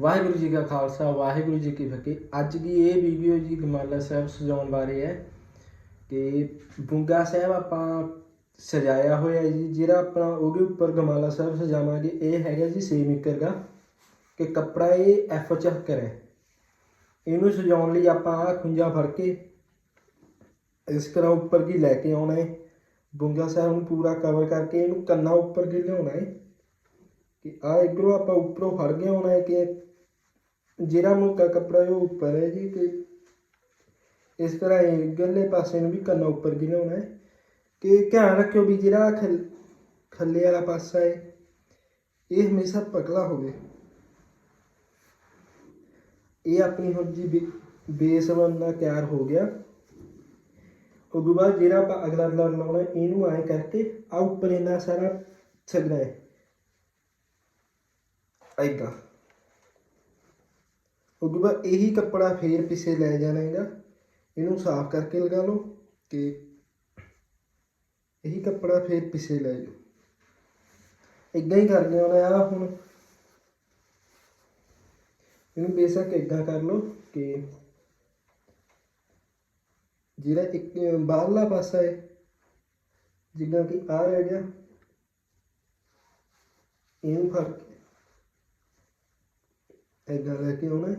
ਵਾਹਿਗੁਰੂ ਜੀ ਕਾ ਖਾਲਸਾ, ਵਾਹਿਗੁਰੂ ਜੀ ਕੀ ਫਤਿਹ। ਅੱਜ ਦੀ ਇਹ ਵੀਡੀਓ ਜੀ ਗਮਾਲਾ ਸਾਹਿਬ ਸਜਾਉਣ ਬਾਰੇ ਹੈ ਕਿ ਬੁੰਗਾ ਸਾਹਿਬ ਆਪਾਂ ਸਜਾਇਆ ਹੋਇਆ ਜੀ, ਜਿਹੜਾ ਆਪਣਾ ਉਹਦੇ ਉੱਪਰ ਗਮਾਲਾ ਸਾਹਿਬ ਸਜਾਵਾਂਗੇ, ਇਹ ਹੈਗਾ ਜੀ 6 ਮੀਟਰ ਦਾ ਕਿ ਕੱਪੜਾ ਇਹ ਐਫ 74 ਹੈ। ਇਹਨੂੰ ਸਜਾਉਣ ਲਈ ਆਪਾਂ ਆਹ ਖੁੰਝਾ ਫੜ ਕੇ ਇਸ ਤਰ੍ਹਾਂ ਉੱਪਰ ਦੀ ਲੈ ਕੇ ਆਉਣਾ ਹੈ। ਬੁੰਗਾ ਸਾਹਿਬ ਨੂੰ ਪੂਰਾ ਕਵਰ ਕਰਕੇ ਇਹਨੂੰ ਕੰਨਾ ਉੱਪਰ ਦੀ ਲਿਆਉਣਾ ਹੈ। ਕਿ ਆ ਇਧਰੋਂ ਆਪਾਂ ਉੱਪਰੋਂ ਫੜ ਕੇ ਆਉਣਾ ਹੈ ਕਿ ਜਿਹੜਾ ਮੋਟਾ ਕੱਪੜਾ ਹੈ ਉਹ ਉੱਪਰ ਹੈ ਜੀ ਕਿ ਇਸ ਤਰ੍ਹਾਂ ਇਹ ਗੱਲੇ ਪਾਸੇ ਨੂੰ ਵੀ ਕੰਨਾ ਉੱਪਰ ਦੀ ਲਿਆਉਣਾ ਹੈ ਕਿ ਧਿਆਨ ਰੱਖਿਓ ਵੀ ਜਿਹੜਾ ਖੱਲੇ ਵਾਲਾ ਪਾਸਾ ਹੈ, ਇਹ ਹਮੇਸ਼ਾ ਪਤਲਾ ਹੋਵੇ। ਇਹ ਆਪਣੀ ਹੁਣ ਜੀ ਬੇਸ ਬਣਨਾ ਤਿਆਰ ਹੋ ਗਿਆ। ਉਸ ਬਾਅਦ ਜਿਹੜਾ ਆਪਾਂ ਅਗਲਾ ਲੜ ਲਾਉਣਾ ਇਹਨੂੰ ਐਂ ਕਰਕੇ ਆ ਉੱਪਰ ਇੰਨਾ ਸਾਰਾ ਛੱਡਣਾ ਹੈ। ਐਦਾਂ ਉਸ ਤੋਂ ਬਾਅਦ ਇਹੀ ਕੱਪੜਾ ਫੇਰ ਪਿੱਛੇ ਲੈ ਜਾਣਾ ਹੈਗਾ। ਇਹਨੂੰ ਸਾਫ਼ ਕਰਕੇ ਲਗਾ ਲਓ ਤੇ ਇਹੀ ਕੱਪੜਾ ਫੇਰ ਪਿੱਛੇ ਲੈ ਜਾਓ। ਇਦਾਂ ਹੀ ਕਰਦੇ ਹੋਣਾ ਆ ਹੁਣ। ਇਹਨੂੰ ਬੇਸ਼ੱਕ ਇਦਾਂ ਕਰ ਲਓ ਕਿ ਜਿਹੜਾ ਇੱਕ ਬਾਹਰਲਾ ਪਾਸਾ ਹੈ, ਜਿੱਦਾਂ ਕਿ ਆ ਰਹਿ ਗਿਆ, ਇਹਨੂੰ ਫੜ ਕੇ ਲੈ ਕੇ ਆਉਣਾ ਹੈ।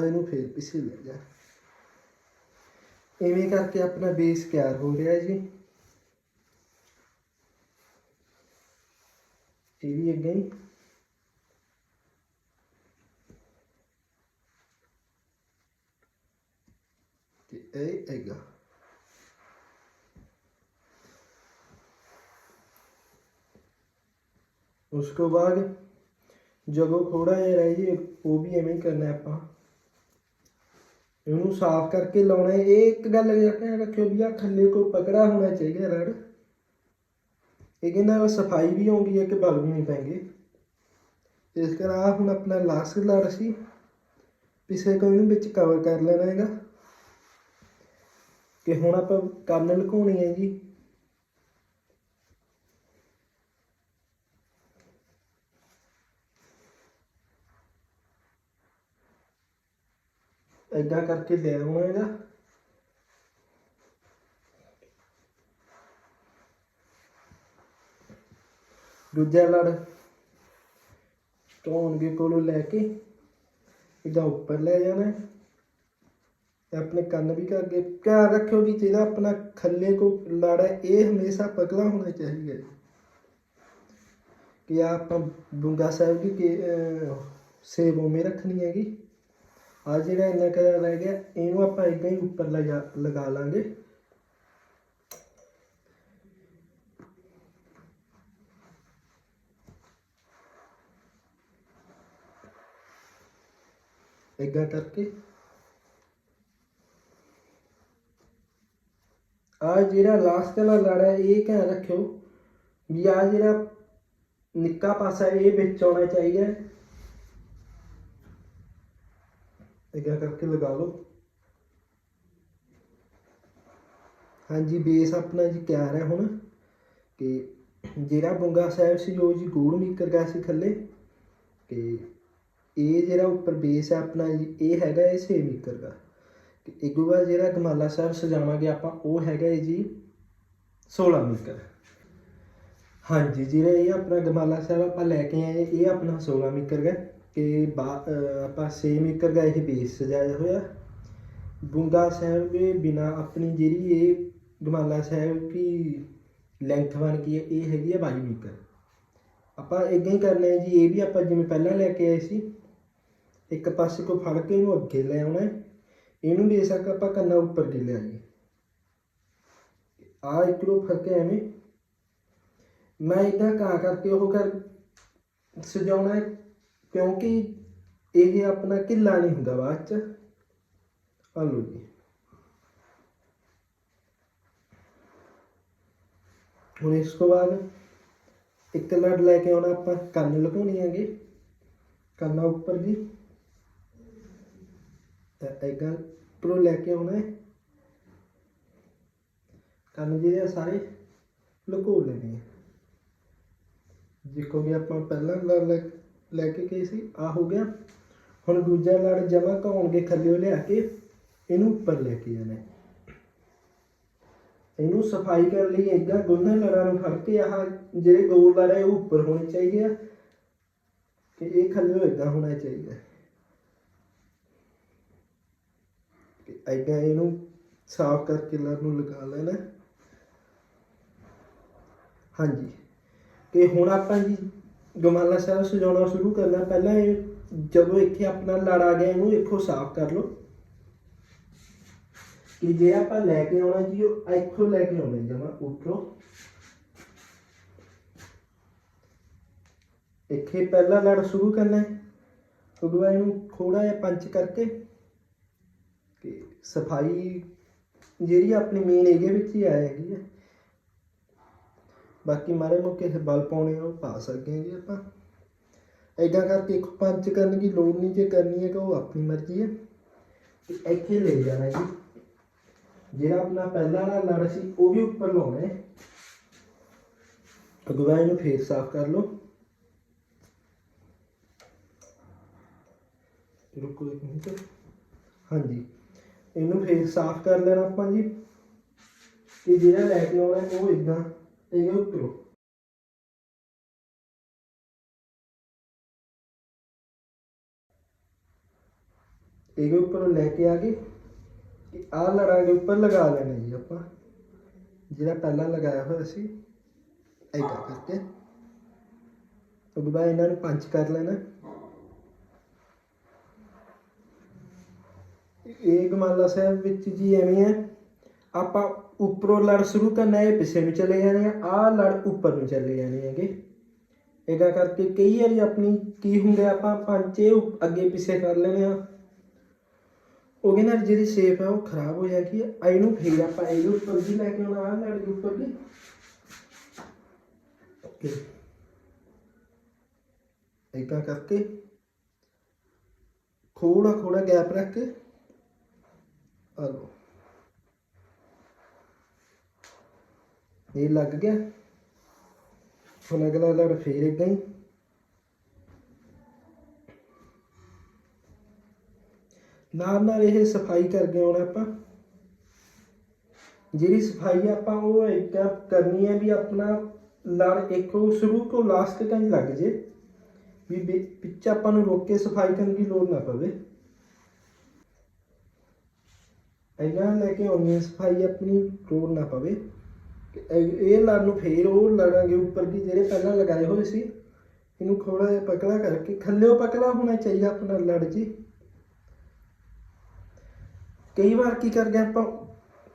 ਇਹਨੂੰ ਫੇਰ ਪਿੱਛੇ ਲੈ ਜਾ। ਐਵੇਂ ਕਰਕੇ ਆਪਣਾ ਬੇਸ ਤਿਆਰ ਹੋ ਰਿਹਾ ਜੀ। ਇਹ ਵੀ ਅੱਗੇ ਹੀ। ਤੇ ਇਹ ਹੈਗਾ। ਉਸ ਤੋਂ ਬਾਅਦ ਥੋੜਾ ਜਿਹਾ ਰਹਿ ਜੇ ਉਹ ਵੀ ਐਵੇਂ ਹੀ ਕਰਨਾ ਆਪਾਂ। ਇਹਨੂੰ ਸਾਫ਼ ਕਰਕੇ ਲਾਉਣਾ ਹੈ। ਇਹ ਇੱਕ ਗੱਲ ਧਿਆਨ ਰੱਖਿਓ ਵੀ ਆ ਥੱਲੇ ਕੋ ਪਕੜਾ ਹੋਣਾ ਚਾਹੀਦਾ ਰੜ। ਇਹਦੇ ਨਾਲ ਸਫ਼ਾਈ ਵੀ ਹੋਊਗੀ ਹੈ ਕਿ ਬਲ ਵੀ ਨਹੀਂ ਪੈਂਗੇ ਇਸ ਤਰ੍ਹਾਂ ਹੁਣ ਆਪਣਾ ਲਾਸਟ ਲੜ ਸੀ। ਪਿੱਛੇ ਕੋਈ ਨੂੰ ਵਿੱਚ ਕਵਰ ਕਰ ਲੈਣਾ ਹੈਗਾ। ਕਿ ਹੁਣ ਆਪਾਂ ਕੰਨ ਲੁਕਾਉਣੀ ਹੈ ਜੀ। ਏਦਾਂ ਕਰਕੇ ਲੈ ਆਉਣਾ ਹੈਗਾ ਦੂਜਾ ਲੜ ਸਟੋਨ ਦੇ ਕੋਲੋਂ ਲੈ ਕੇ ਇਹਦਾ ਉੱਪਰ ਲੈ ਜਾਣਾ ਤੇ ਆਪਣੇ ਕੰਨ ਵੀ ਕਰਕੇ ਅੱਗੇ ਧਿਆਨ ਰੱਖਿਓ ਵੀ ਜਿਹੜਾ ਆਪਣਾ ਖੱਲੇ ਕੋ ਲੜ ਹੈ, ਇਹ ਹਮੇਸ਼ਾ ਪਤਲਾ ਹੋਣਾ ਚਾਹੀਦਾ ਕਿ ਆਹ ਆਪਾਂ ਬੁੰਗਾ ਸਾਹਿਬ ਦੀ ਕੇ ਸੇਬ ਉਵੇਂ ਰੱਖਣੀ ਹੈਗੀ। ਆ ਜਿਹੜਾ ਇੰਨਾ ਕੁ ਰਹਿ ਗਿਆ, ਇਹਨੂੰ ਆਪਾਂ ਇਦਾਂ ਹੀ ਉੱਪਰ ਲਗਾ ਲਗਾ ਲਾਂਗੇ। ਏਦਾਂ ਕਰਕੇ। ਆ ਜਿਹੜਾ ਲਾਸਟ ਵਾਲਾ ਲੜਾ ਇਹ ਧਿਆਨ ਰੱਖਿਓ ਵੀ ਆ ਜਿਹੜਾ ਨਿੱਕਾ ਪਾਸਾ ਇਹ ਵਿੱਚ ਆਉਣਾ ਚਾਹੀਦਾ ਹੈ ਕਰਕੇ ਲਗਾ ਲਓ? ਹਾਂਜੀ ਬੇਸ ਆਪਣਾ ਜੀ ਤਿਆਰ ਹੈ ਹੁਣ ਕਿ ਜਿਹੜਾ ਬੁੰਗਾ ਸਾਹਿਬ ਸੀ, ਉਹ ਜੀ ਗੋਲ ਮੀਕਰ ਗਿਆ ਸੀ ਥੱਲੇ। ਕਿ ਇਹ ਜਿਹੜਾ ਉੱਪਰ ਬੇਸ ਹੈ ਆਪਣਾ ਜੀ, ਇਹ ਹੈਗਾ ਇਹ 6 ਮੀਟਰ ਦਾ। ਤੇ ਇੱਕ ਵਾਰ ਜਿਹੜਾ ਗਮਾਲਾ ਸਾਹਿਬ ਸਜਾਵਾਂਗੇ ਆਪਾਂ, ਉਹ ਹੈਗਾ ਹੈ ਜੀ 16 ਮੀਕਰ ਹਾਂਜੀ, ਜਿਹੜਾ ਇਹ ਆਪਣਾ ਗਮਾਲਾ ਸਾਹਿਬ ਆਪਾਂ ਲੈ ਕੇ ਆਏ, ਇਹ ਆਪਣਾ 16 ਮੀਕਰ ਦਾ ਕਿ ਬਾ- ਆਪਾਂ 6 ਮੀਟਰ ਦਾ ਇਹ ਬੇਸ ਸਜਾਇਆ ਹੋਇਆ। ਬੁੰਗਾ ਸਾਹਿਬ ਦੇ ਬਿਨਾ ਆਪਣੀ ਜਿਹੜੀ ਇਹ ਗਮਾਲਾ ਸਾਹਿਬ ਦੀ ਲੈਂਥ ਬਣ ਗਈ ਹੈ, ਇਹ ਹੈਗੀ ਹੈ 22 ਮੀਟਰ। ਆਪਾਂ ਇਦਾਂ ਹੀ ਕਰਨਾ ਹੈ ਜੀ, ਇਹ ਵੀ ਆਪਾਂ ਜਿਵੇਂ ਪਹਿਲਾਂ ਲੈ ਕੇ ਆਏ ਸੀ, ਇੱਕ ਪਾਸੇ ਕੋ ਫੜ ਕੇ ਇਹਨੂੰ ਅੱਗੇ ਲੈ ਆਉਣਾ ਹੈ। ਇਹਨੂੰ ਬੇਸ਼ੱਕ ਆਪਾਂ ਕੰਨਾ ਉੱਪਰ ਦੇ ਲਿਆਈਏ ਆ ਇਕੜੋ ਫੜ ਹੈ ਐਵੇਂ। ਮੈਂ ਇਦਾਂ ਕਾ ਕਰਕੇ ਉਹ ਕਰ, ਸਜਾਉਣਾ ਹੈ। ਕਿਉਂਕਿ ਇਹ ਆਪਣਾ ਕਿੱਲਾ ਨਹੀਂ ਹੁੰਦਾ ਬਾਅਦ ਚ। ਆ ਲਓ ਜੀ। ਹੁਣ ਇਸ ਤੋਂ ਬਾਅਦ ਇੱਕ ਲੜ ਲੈ ਕੇ ਆਉਣਾ ਆਪਾਂ ਕੰਨ ਲਗਾਉਣੀ ਹੈਗੇ। ਕੰਨਾਂ ਉੱਪਰ ਦੀ ਐਗਾ ਉੱਪਰੋਂ ਲੈ ਕੇ ਆਉਣਾ ਹੈ। ਕੰਨ ਜਿਹੜੇ ਆ ਸਾਰੇ ਲੁਕੋ ਲੈਣੇ ਦੇਖੋ ਵੀ ਆਪਾਂ ਪਹਿਲਾਂ ਲੜ ਲੈ ਲੈ ਕੇ ਗਏ ਸੀ ਆ ਹੋ ਗਿਆ। ਹੁਣ ਦੂਜਾ ਲੜ ਜਮਾ ਘਾਉਣਗੇ ਥੱਲੇ ਲਿਆ ਕੇ, ਇਹਨੂੰ ਉੱਪਰ ਲੈ ਕੇ ਜਾਣਾ। ਇਹਨੂੰ ਸਫ਼ਾਈ ਕਰਨ ਲਈ ਏਦਾਂ ਦੋਨਾਂ ਲੜਾਂ ਨੂੰ ਫੜ ਕੇ ਆਹ ਜਿਹੜੇ ਗੋਲ ਲੜ ਹੈ ਉਹ ਉੱਪਰ ਹੋਣੇ ਚਾਹੀਦੇ ਆ ਤੇ ਇਹ ਥੱਲੇ ਏਦਾਂ ਹੋਣਾ ਚਾਹੀਦਾ। ਤੇ ਏਦਾਂ ਇਹਨੂੰ ਸਾਫ਼ ਕਰਕੇ ਲੜ ਨੂੰ ਲਗਾ ਲੈਣਾ। ਹਾਂਜੀ। ਤੇ ਹੁਣ ਆਪਾਂ ਜੀ ਗਮਾਲਾ ਸਾਹਿਬ ਸਜਾਉਣਾ ਸ਼ੁਰੂ ਕਰਨਾ, ਪਹਿਲਾਂ ਇਹ ਜਦੋਂ ਇੱਥੇ ਆਪਣਾ ਲੜ ਆ ਗਿਆ, ਇਹਨੂੰ ਇੱਥੋਂ ਸਾਫ਼ ਕਰ ਲਓ। ਕਿ ਜੇ ਆਪਾਂ ਲੈ ਕੇ ਆਉਣਾ ਜੀ, ਉਹ ਇੱਥੋਂ ਲੈ ਕੇ ਆਉਣਾ ਜਮਾ ਉੱਪਰੋਂ ਇੱਥੇ ਪਹਿਲਾ ਲੜ ਸ਼ੁਰੂ ਕਰਨਾ ਹੈ। ਉਦੋਂ ਬਾਅਦ ਇਹਨੂੰ ਥੋੜਾ ਜਿਹਾ ਪੰਚ ਕਰਕੇ ਕਿ ਸਫ਼ਾਈ ਜਿਹੜੀ ਆਪਣੀ ਮੇਨ ਏਰੀਆ ਵਿੱਚ ਹੀ ਆ ਬਾਕੀ ਮਾਰੇ ਮੁੱਕੇ ਤੇ ਬਲ ਪਾਉਣੇ ਆ, ਉਹ ਪਾ ਸਕਦੇ ਹਾਂ ਜੀ ਆਪਾਂ। ਏਦਾਂ ਕਰਕੇ ਇੱਕ ਪੰਚ ਕਰਨ ਦੀ ਲੋੜ ਨਹੀਂ, ਜੇ ਕਰਨੀ ਹੈ ਤਾਂ ਉਹ ਆਪਣੀ ਮਰਜ਼ੀ ਹੈ। ਤੇ ਇੱਥੇ ਲੈ ਜਾਣਾ ਜੀ। ਜਿਹੜਾ ਆਪਣਾ ਪਹਿਲਾ ਵਾਲਾ ਲੜ ਸੀ, ਉਹ ਵੀ ਉੱਪਰ ਲਾਉਣਾ ਹੈ। ਅਗਵਾਈ ਨੂੰ ਫੇਰ ਸਾਫ਼ ਕਰ ਲਓ। ਰੁਕੋ ਇੱਕ ਮਿੰਟ। ਹਾਂਜੀ। ਇਹਨੂੰ ਫੇਰ ਸਾਫ਼ ਕਰ ਲੈਣਾ ਆਪਾਂ ਜੀ। ਤੇ ਜਿਹੜਾ ਲੈ ਕੇ ਆਉਣਾ ਉਹ ਇਦਾਂ ਇਹਦੇ ਇਹਦੇ ਉੱਪਰੋਂ ਲੈ ਕੇ ਆ ਕੇ ਕਿ ਆਹ ਦੇ ਉੱਪਰ ਲਗਾ ਲੈਣਾ ਜੀ ਆਪਾਂ। ਜਿਹੜਾ ਪਹਿਲਾਂ ਲਗਾਇਆ ਹੋਇਆ ਸੀ, ਏਦਾਂ ਕਰਕੇ। ਉਸ ਬਾਅਦ ਇਹਨਾਂ ਨੂੰ ਪੰਚ ਕਰ ਲੈਣਾ। ਇਹ ਗਮਾਲਾ ਸਾਹਿਬ ਵਿੱਚ ਜੀ ਐਵੇਂ ਹੈ ਆਪਾਂ ਉੱਪਰੋਂ ਲੜ ਸ਼ੁਰੂ ਕਰਨਾ, ਇਹ ਪਿੱਛੇ ਨੂੰ ਚਲੇ ਜਾਣੇ ਆ, ਆਹ ਲੜ ਉੱਪਰ ਨੂੰ ਚਲੇ ਜਾਣੇ ਹੈਗੇ। ਇਹਦਾ ਕਰਕੇ ਕਈ ਵਾਰੀ ਆਪਣੀ ਕੀ ਹੁੰਦੇ ਆਪਾਂ ਪੰਚੇ ਅੱਗੇ ਪਿੱਛੇ ਕਰ ਲੈਣੇ ਆ। ਉਹਦੇ ਨਾਲ ਜਿਹੜੀ ਸ਼ੇਪ ਹੈ ਉਹ ਖਰਾਬ ਹੋ ਜਾਂਦੀ ਹੈ ਆ ਇਹਨੂੰ ਫੇਰ ਆਪਾਂ ਇਹਦੇ ਉੱਪਰ ਵੀ ਲੈ ਕੇ ਆਉਣਾ, ਆਹ ਲੜ ਦੇ ਉੱਪਰ ਵੀ। ਓਕੇ। ਏਦਾਂ ਕਰਕੇ ਥੋੜਾ ਥੋੜਾ ਗੈਪ ਰੱਖ ਕੇ ਆ ਲਓ। ਇਹ ਲੱਗ ਗਿਆ। ਹੁਣ ਅਗਲਾ ਲੜ ਫੇਰ ਏਦਾਂ ਹੀ। ਨਾਲ ਨਾਲ ਇਹ ਸਫ਼ਾਈ ਕਰਕੇ ਆਉਣਾ ਆਪਾਂ। ਜਿਹੜੀ ਸਫ਼ਾਈ ਆਪਾਂ ਉਹ ਏਦਾਂ ਕਰਨੀ ਹੈ ਵੀ ਆਪਣਾ ਲੜ ਇੱਕੋ ਸ਼ੁਰੂ ਤੋਂ ਲਾਸਟ ਤੱਕ ਲੱਗ ਜੇ। ਵੀ ਵਿ- ਵਿੱਚ ਆਪਾਂ ਨੂੰ ਰੋਕ ਕੇ ਸਫ਼ਾਈ ਕਰਨ ਦੀ ਲੋੜ ਨਾ ਪਵੇ। ਇਹਨਾਂ ਲੈ ਕੇ ਆਉਣੀ ਸਫ਼ਾਈ ਆਪਣੀ, ਲੋੜ ਨਾ ਪਵੇ। ਤੇ ਇਹ ਇਹ ਲੜ ਨੂੰ ਫੇਰ ਉਹ ਲੜਾਂਗੇ ਉੱਪਰ ਦੀ ਜਿਹੜੇ ਪਹਿਲਾਂ ਲਗਾਏ ਹੋਏ ਸੀ। ਇਹਨੂੰ ਥੋੜਾ ਜਿਹਾ ਪਤਲਾ ਕਰਕੇ ਥੱਲੇੋਂ ਪਤਲਾ ਹੋਣਾ ਚਾਹੀਦਾ ਆਪਣਾ ਲੜ ਜੀ। ਕਈ ਵਾਰ ਕੀ ਕਰਦੇ ਆਪਾਂ,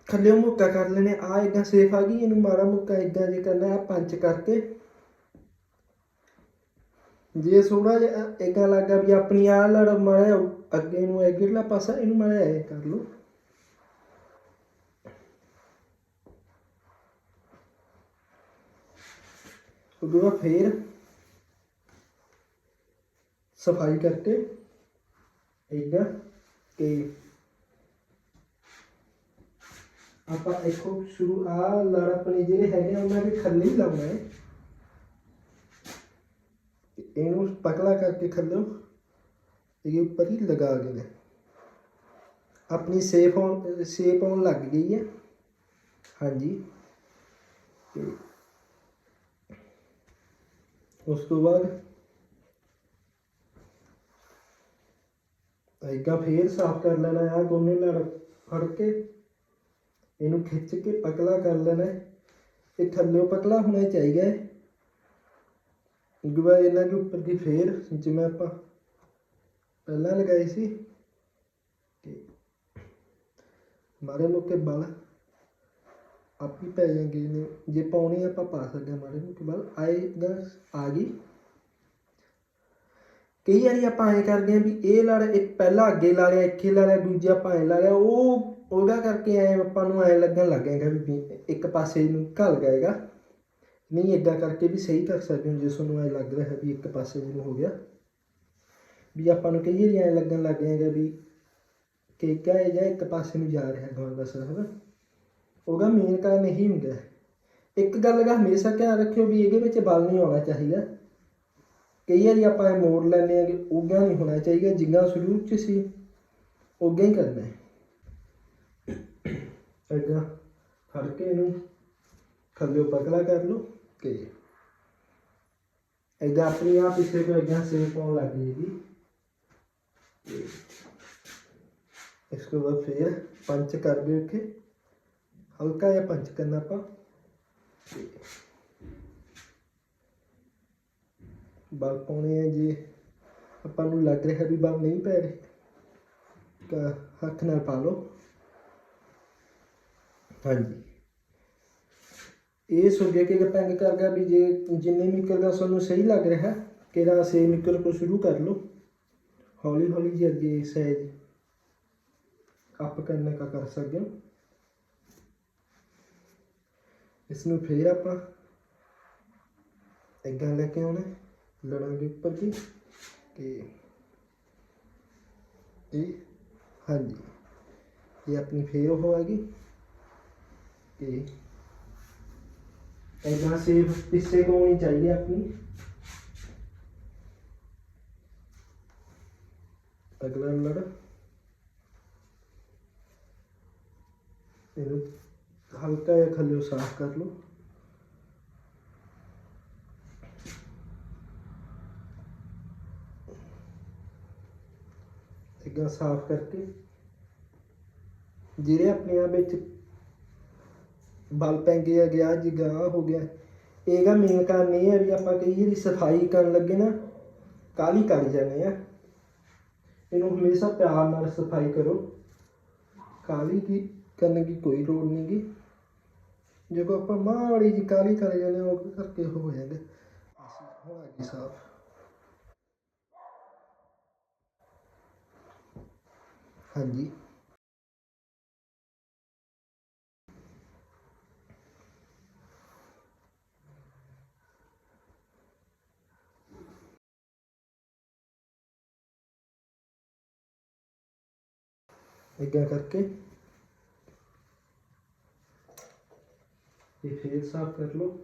ਥੱਲੇੋਂ ਮੁੱਕਾ ਕਰ ਲੈਨੇ ਆ ਇਦਾਂ ਸੇਫ ਆ ਗਈ, ਇਹਨੂੰ ਮਾੜਾ ਮੁੱਕਾ ਇਦਾਂ ਜੇ ਕਰਨਾ ਆ ਪੰਚ ਕਰਕੇ। ਜੇ ਥੋੜਾ ਜਿਹਾ ਇਦਾਂ ਲੱਗਾ ਵੀ ਆਪਣੀ ਆ ਲੜ ਮਾਰਿਆ ਅੱਗੇ ਨੂੰ ਅਗਲਾ ਪਾਸਾ, ਇਹਨੂੰ ਮਾਰਿਆ ਐ ਕਰ ਲਓ। ਉਦੋਂ ਬਾਅਦ ਫੇਰ ਸਫ਼ਾਈ ਕਰਕੇ ਇਦਾਂ ਤੇ ਆਪਾਂ ਇੱਥੋਂ ਸ਼ੁਰੂ ਆ ਲੜ ਆਪਣੇ ਜਿਹੜੇ ਹੈਗੇ ਉਹਨਾਂ ਦੇ ਥੱਲੇ ਹੀ ਲਾਉਣਾ ਹੈ। ਤੇ ਇਹਨੂੰ ਪਤਲਾ ਕਰਕੇ ਥੱਲੇ ਇਹਦੇ ਉੱਪਰ ਹੀ ਲਗਾ ਦੇਣਾ ਆਪਣੀ ਸੇਫ ਆਉਣ ਸ਼ੇਪ ਆਉਣ ਲੱਗ ਗਈ ਹੈ। ਹਾਂਜੀ। ਤੇ ਉਸ ਤੋਂ ਬਾਅਦ ਏਦਾਂ ਫੇਰ ਸਾਫ਼ ਕਰ ਲੈਣਾ ਆ ਦੋਨੇ ਲੜ ਫੜ ਕੇ ਇਹਨੂੰ ਖਿੱਚ ਕੇ ਪਤਲਾ ਕਰ ਲੈਣਾ ਇਹ ਥੱਲੇ ਪਤਲਾ ਹੋਣਾ ਚਾਹੀਦਾ ਹੈ। ਗਵਾ ਇਹਨਾਂ ਦੇ ਉੱਪਰ ਦੀ ਫੇਰ ਜਿਵੇਂ ਆਪਾਂ ਪਹਿਲਾਂ ਲਗਾਈ ਸੀ, ਤੇ ਮਾਰੇ ਮੁੱਕੇ ਬਲ ਆਪ ਹੀ ਪੈ ਜਾਣਗੇ ਨੇ ਜੇ ਪਾਉਣੀ ਆਪਾਂ ਪਾ ਸਕਦੇ ਹਾਂ ਮਾਰੇ ਮੁੱਕੇ ਬਲ ਆਏਗਾ ਆ ਗਈ। ਕਈ ਵਾਰੀ ਆਪਾਂ ਐਂ ਕਰਦੇ ਆਂ ਵੀ ਇਹ ਲੜ ਇੱਕ ਪਹਿਲਾਂ ਅੱਗੇ ਲਾ ਲਿਆ, ਇੱਥੇ ਲਾ ਲਿਆ, ਦੂਜਾ ਆਪਾਂ ਐਂ ਲਾ ਲਿਆ, ਉਹ, ਉਹਦਾ ਕਰਕੇ ਐ ਆਪਾਂ ਨੂੰ ਐਂ ਲੱਗਣ ਲੱਗੇਗਾ ਵੀ ਇੱਕ ਪਾਸੇ ਨੂੰ ਘਲ ਗਏਗਾ ਨਹੀਂ, ਏਦਾਂ ਕਰਕੇ ਵੀ ਸਹੀ ਕਰ ਸਕਦੇ ਹੋ, ਜੇ ਤੁਹਾਨੂੰ ਐਂ ਲੱਗ ਰਿਹਾ ਵੀ ਇੱਕ ਪਾਸੇ ਨੂੰ ਹੋ ਗਿਆ। ਵੀ ਆਪਾਂ ਨੂੰ ਕਈ ਵਾਰੀ ਐਂ ਲੱਗਣ ਲੱਗ ਜਾਏਗਾ ਵੀ ਕਿ ਕਿਆ ਜਾਂ ਇੱਕ ਪਾਸੇ ਨੂੰ ਜਾ ਰਿਹਾ ਗਾਉਣ ਦਾ ਸਰਵ ਉਹਦਾ ਮੇਨ ਕਾਰਨ ਇਹੀ ਹੁੰਦਾ ਹੈ। ਇੱਕ ਗੱਲ ਦਾ ਹਮੇਸ਼ਾ ਧਿਆਨ ਰੱਖਿਓ ਵੀ ਇਹਦੇ ਵਿੱਚ ਬਲ ਨਹੀਂ ਆਉਣਾ ਚਾਹੀਦਾ ਕਈ ਵਾਰੀ ਆਪਾਂ ਇਹ ਮੋੜ ਲੈਂਦੇ ਆ ਕਿ ਉੱਗਾ ਨਹੀਂ ਹੋਣਾ ਚਾਹੀਦਾ ਜਿੰਨਾ ਸ਼ੁਰੂ ਚ ਸੀ ਉੱਗਾ ਹੀ ਕਰਨਾ ਹੈ ਅੱਗਾ ਫੜ ਕੇ ਇਹਨੂੰ ਥੱਲੇ ਪਤਲਾ ਕਰ ਲਓ ਕਿ ਇਹਦਾ ਆਪਣੀ ਆਪ ਇਸੇ ਕੋ ਅੱਗਾ ਸੇਪ ਪਾਉਣ ਲੱਗ ਜਾਏਗੀ ਤੇ इसके बाद फिर पंच कर दो ਹਲਕਾ ਜਿਹਾ ਪੰਚ ਕਰਨਾ ਆਪਾਂ। ਬਲ ਪਾਉਣੇ ਆ ਜੀ ਆਪਾਂ ਨੂੰ ਲੱਗ ਰਿਹਾ ਵੀ ਬਲ ਨਹੀਂ ਪੈ ਰਿਹਾ ਹੱਥ ਨਾਲ ਪਾ ਲਓ। ਹਾਂਜੀ। ਇਹ ਸੋਗੇ ਕਿ ਡਿਪੈਂਡ ਕਰਦਾ ਵੀ ਜੇ ਜਿੰਨੇ ਮੀਕਰ ਦਾ ਤੁਹਾਨੂੰ ਸਹੀ ਲੱਗ ਰਿਹਾ ਕਿ ਕਿਹੜਾ ਸੇ ਮੀਕਰ ਤੋਂ ਸ਼ੁਰੂ ਕਰ ਲਓ। ਹੌਲੀ ਹੌਲੀ ਜੀ ਅੱਗੇ ਸਾਈਜ਼ ਅਪ ਕਰਨੇ ਕਾ ਕਰ ਸਕਦੇ ਹੋ। ਇਸ ਨੂੰ ਫੇਰ ਆਪਾਂ ਇੱਦਾਂ ਲੈ ਕੇ ਆਉਣਾ ਲੜਾਂਗੇ ਉੱਪਰ ਦੀ ਕਿ ਇਹ, ਹਾਂਜੀ। ਇਹ ਆਪਣੀ ਫੇਰ ਉਹ ਆ ਗਈ ਕਿ ਇੱਦਾਂ ਸੇਫ ਪਿੱਛੇ ਕੋ ਹੋਣੀ ਚਾਹੀਦੀ ਆਪਣੀ। ਅਗਲਾ ਲੜ ਇਹਨੂੰ ਹਲਕਾ ਜਿਹਾ ਥੱਲੇ ਸਾਫ਼ ਕਰ ਲਓ। ਇੱਦਾਂ ਸਾਫ਼ ਕਰਕੇ ਜਿਹੜੇ ਆਪਣੇ ਆਪ ਵਿੱਚ ਬਲ ਪੈਂਗੇ ਆ, ਗਿਆ ਜੀ, ਗਾਹ ਹੋ ਗਿਆ। ਇਹਦਾ ਮੇਨ ਕਾਰਨ ਇਹ ਹੈ ਵੀ ਆਪਾਂ ਕਈ ਵਾਰੀ ਸਫ਼ਾਈ ਕਰਨ ਲੱਗੇ ਨਾ ਕਾਲੀ ਕਰ ਜਾਂਦੇ ਆ। ਇਹਨੂੰ ਹਮੇਸ਼ਾ ਪਿਆਰ ਨਾਲ ਸਫ਼ਾਈ ਕਰੋ। ਕਾਲੀ ਦੀ ਕਰਨ ਦੀ ਕੋਈ ਲੋੜ ਨਹੀਂ ਜੇ ਜਦੋਂ ਆਪਾਂ ਮਾੜੀ ਜੀ ਕਾਲੀ ਕਰ ਜਾਂਦੇ ਹਾਂ, ਉਹ ਕਰਕੇ ਹੋ ਜਾਂਦੇ ਅਸੀਂ ਹੁਣ ਆ ਗਈ ਸਾਫ਼ ਹਾਂਜੀ। ਇੱਦਾਂ ਕਰਕੇ ਇਹ ਫੇਰ ਸਾਫ਼ ਕਰ ਲਓ।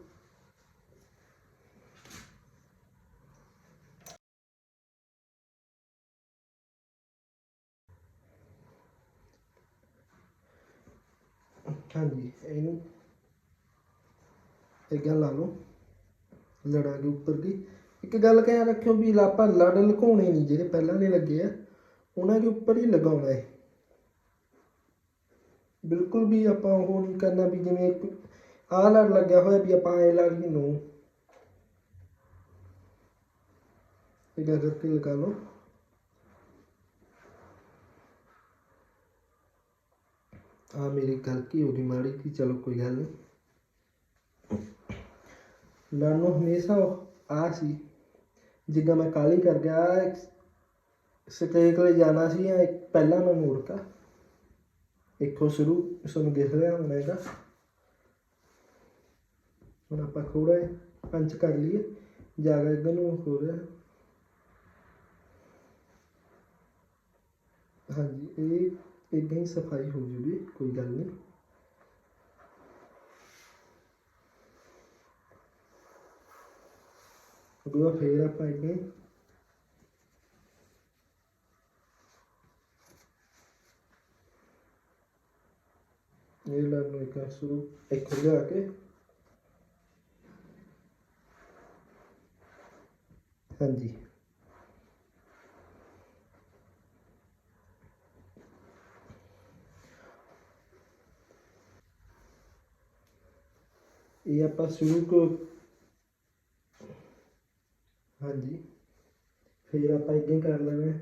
ਹਾਂਜੀ, ਇਹਨੂੰ ਇਹ ਗੱਲ ਲਾ ਲਓ। ਲੜਾਂਗੇ ਉੱਪਰ ਦੀ। ਇੱਕ ਗੱਲ ਕਹਿ ਰੱਖਿਓ ਵੀ ਆਪਾਂ ਲੜ ਲੁਕਾਉਣੇ ਨਹੀਂ, ਜਿਹੜੇ ਪਹਿਲਾਂ ਦੇ ਲੱਗੇ ਆ, ਉਹਨਾਂ ਦੇ ਉੱਪਰ ਹੀ ਲਗਾਉਣਾ ਹੈ। ਬਿਲਕੁਲ ਵੀ ਆਪਾਂ ਉਹ ਨਹੀਂ ਕਰਨਾ ਵੀ ਜਿਵੇਂ ਆਹ ਲੜ ਲੱਗਿਆ ਹੋਇਆ ਵੀ ਆਪਾਂ ਐ ਲੜ ਨੂੰ ਇਹਦਾ ਕਰਕੇ ਲਗਾ ਲਓ। ਆ ਮੇਰੀ ਗਲਤੀ ਹੋ ਗਈ ਮਾੜੀ ਜੀ ਚਲੋ ਕੋਈ ਗੱਲ ਨਹੀਂ। ਲੜ ਨੂੰ ਹਮੇਸ਼ਾ ਆ ਸੀ, ਜਿੱਦਾਂ ਮੈਂ ਕਾਲੀ ਕਰ ਗਿਆ ਸਟੇਕ ਲਈ ਜਾਣਾ ਸੀ ਪਹਿਲਾਂ ਮੈਂ ਮੋੜਤਾ ਇੱਕੋ ਸ਼ੁਰੂ ਤੁਹਾਨੂੰ ਦਿਖ ਰਿਹਾ ਹੋਣਾ ਇਹਦਾ ਹੁਣ ਆਪਾਂ ਥੋੜਾ ਪੰਚ ਕਰ ਲਈਏ ਜਾਗਾ ਇਧਰ ਨੂੰ ਹੋ। ਰਿਹਾ ਹਾਂਜੀ, ਇਹ ਇਦਾਂ ਹੀ ਸਫ਼ਾਈ ਹੋ ਜੂਗੀ, ਕੋਈ ਗੱਲ ਨਹੀਂ। ਅਗਲਾ ਫੇਰ ਆਪਾਂ ਇਦਾਂ ਹੀ ਇਹ ਲੜ ਨੂੰ ਇੱਕ ਸ਼ੁਰੂ ਇੱਕ ਲਿਆ ਕੇ ਹਾਂਜੀ। ਇਹ ਆਪਾਂ ਸ਼ੁਰੂ ਕੋ ਹਾਂਜੀ। ਫਿਰ ਆਪਾਂ ਇਦਾਂ ਕਰ ਲੈਣਾ।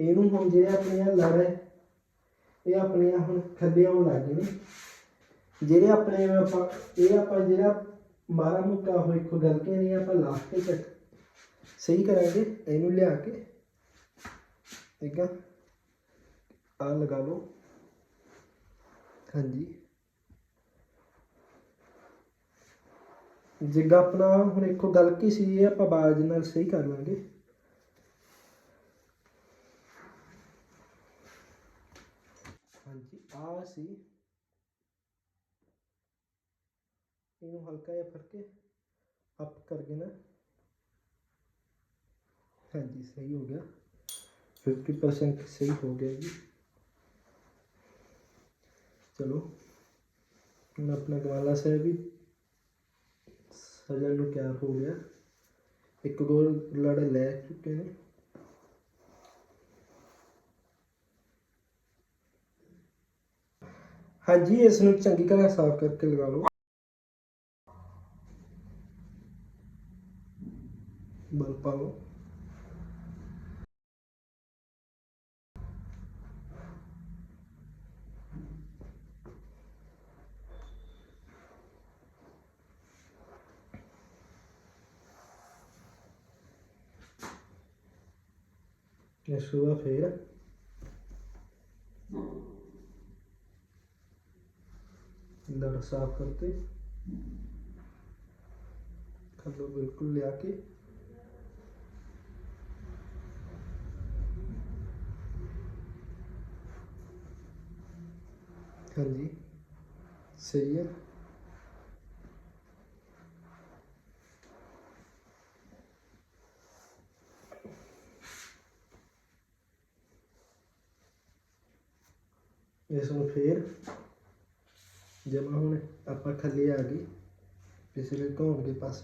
ਇਹਨੂੰ ਹੁਣ ਜਿਹੜੇ ਆਪਣੇ ਆ ਲੜ ਹੈ ਇਹ ਆਪਣੇ ਆ ਹੁਣ ਥੱਲੇ ਆਉਣ ਲੱਗ ਗਏ ਨੇ। ਜਿਹੜੇ ਆਪਣੇ ਆਪਾਂ ਇਹ ਆਪਾਂ ਜਿਹੜਾ ਮਾਰਾ ਮੁੱਕਾ ਹੋਏ ਕੋ ਗਲਤੀਆਂ ਨਹੀਂ ਆਪਾਂ ਲਾਸਟ ਤੇ ਚੱਕ ਸਹੀ ਕਰਾਂਗੇ, ਇਹਨੂੰ ਲਿਆ ਕੇ, ਠੀਕ ਆ? ਆ ਲਗਾ ਲਓ। ਹਾਂਜੀ। ਜਿੱਗਾ ਆਪਣਾ ਹੁਣ ਇੱਕੋ ਗੱਲ ਕੀ ਸੀ, ਇਹ ਆਪਾਂ ਬਾਜ ਨਾਲ ਸਹੀ ਕਰ ਲਾਂਗੇ। ਹਾਂਜੀ ਆ ਸੀ। ਇਹਨੂੰ ਹਲਕਾ ਜਿਹਾ ਫੜ ਕੇ ਅਪ ਕਰਕੇ ਨਾ ਹਾਂਜੀ, ਸਹੀ ਹੋ ਗਿਆ। 50% ਸਹੀ ਹੋ ਗਿਆ ਜੀ। ਚਲੋ, ਹੁਣ ਆਪਣਾ ਗਵਾਲਾ ਸਾਹਿਬ ਵੀ ਸਜਣ ਨੂੰ ਤਿਆਰ ਹੋ ਗਿਆ। ਇੱਕ ਗੋਲ ਲੜ ਲੈ ਚੁੱਕੇ ਨੇ। ਹਾਂਜੀ, ਇਸ ਨੂੰ ਚੰਗੀ ਤਰ੍ਹਾਂ ਸਾਫ਼ ਕਰਕੇ ਲਗਾ ਲਓ। ਬਲ ਪਾਓ। É sua-feira. दर साफ करते खलो बिल्कुल ले आके हाँ जी सही है इस फिर जमा हम आप खाली आ गई पिछले घोड़ के पास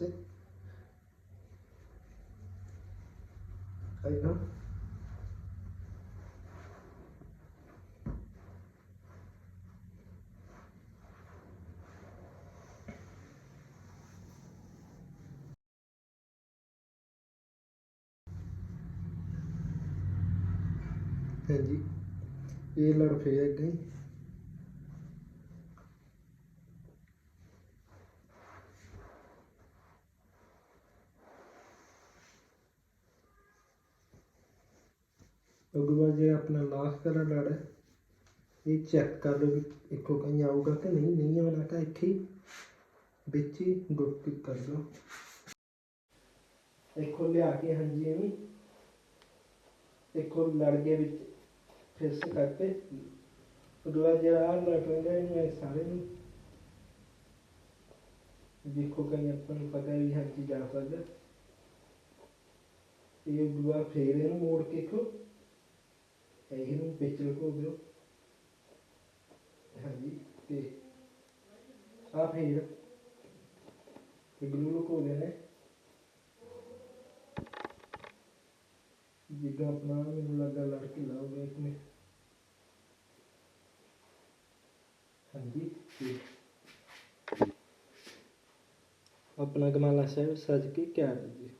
आई ਇਹ ਲੜ ਫੇਰ ਗਈ ਉਹਦੇ ਬਾਅਦ ਆਪਣਾ ਲਾਸਟ ਵਾਲਾ ਲੜ ਹੈ ਇਹ ਚੈੱਕ ਕਰ ਲਓ ਵੀ ਇੱਕੋ ਕहीं ਆਊਗਾ ਕਿ ਨਹੀਂ ਨਹੀਂ ਆਉਣਾ ਤਾਂ ਇੱਥੇ ਵਿੱਚ ਹੀ ਗੁੱਟ ਕਰ ਲਓ। ਇੱਕੋ ਲਿਆ ਕੇ, ਹਾਂਜੀ ਐਵੇਂ ਇੱਕੋ ਲੜ ਦੇ ਵਿੱਚ ਫਿਸ ਕਰਕੇ ਉਹਦੇ ਬਾਅਦ ਜਿਹੜਾ ਆਹ ਲੜ ਪੈਂਦਾ ਇਹਨੂੰ ਇਹ ਸਾਰੇ ਨੂੰ ਦੇਖੋ ਕहीं ਆਪਾਂ ਨੂੰ ਪਤਾ ਵੀ ਹਾਂਜੀ ਜਾ ਸਕਦਾ। ਇਹ ਦੁਆ ਫੇਰ ਇਹਨੂੰ ਮੋੜ ਕੇ ਇੱਕੋ ਇਹਨੂੰ ਵਿੱਚ ਲਗੋ ਦਿਓ ਹਾਂਜੀ, ਤੇ ਆ ਫੇਰ ਇਹ ਗਲੂ ਲੁਕੋ ਦੇਣਾ ਹੈ। ਜਿੱਦਾਂ ਆਪਣਾ ਮੈਨੂੰ ਲੱਗਾ ਲੜ ਕੇ ਲਾਉਗਾ ਇੱਕ ਨੇ ਹਾਂਜੀ ਆਪਣਾ ਗਮਾਲਾ ਸਾਹਿਬ ਸਜ ਕੇ ਕਿਆ ਜੀ?